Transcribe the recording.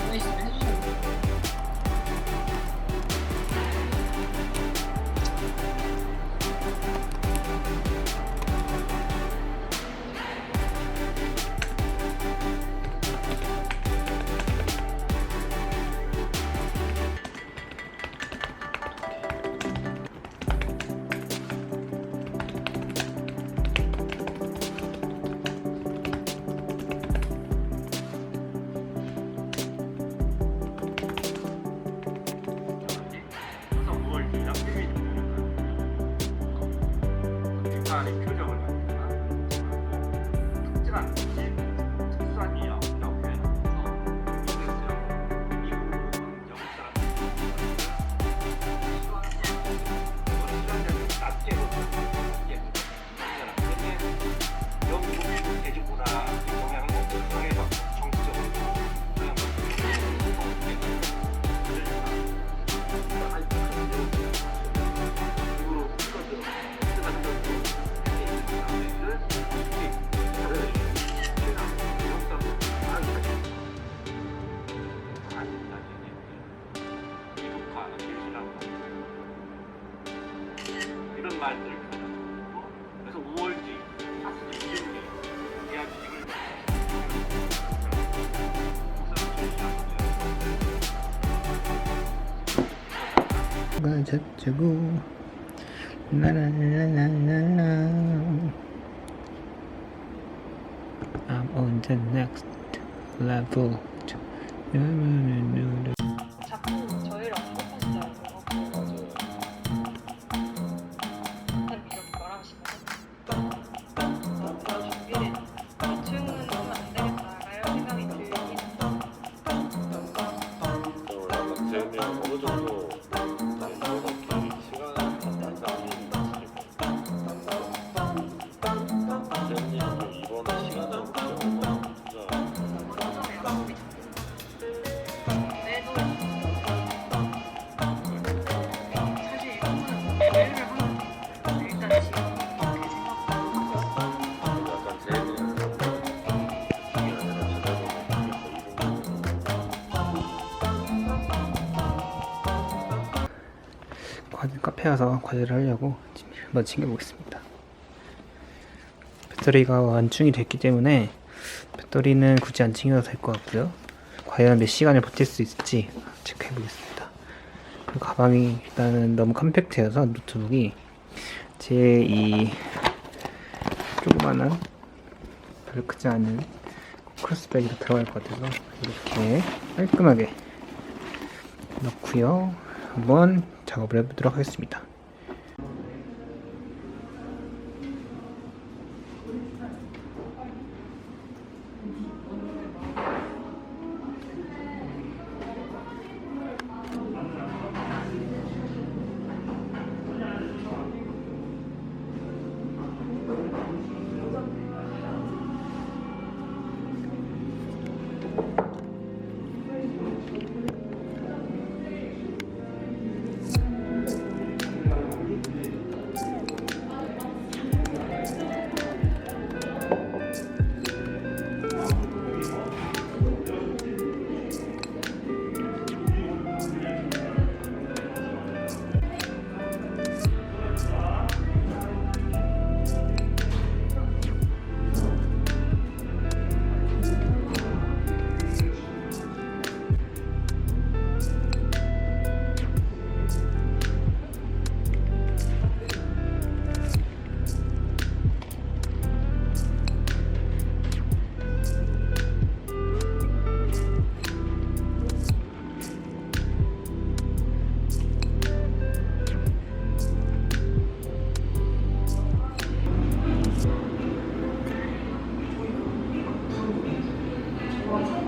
And I. 만들겠다. 그래서 5월지, 2일에 계약식을 가 저쩌고 라라라라라라 I'm on the next level 카페 와서 과제를 하려고 한번 챙겨보겠습니다. 배터리가 완충이 됐기 때문에 배터리는 굳이 안 챙겨도 될 것 같고요. 과연 몇 시간을 버틸 수 있을지 체크해 보겠습니다. 그리고 가방이 일단은 너무 컴팩트여서 노트북이 제 이 조그만한 별로 크지 않은 크로스백으로 들어갈 것 같아서 이렇게 깔끔하게 넣고요. 한번 작업을 해보도록 하겠습니다 음.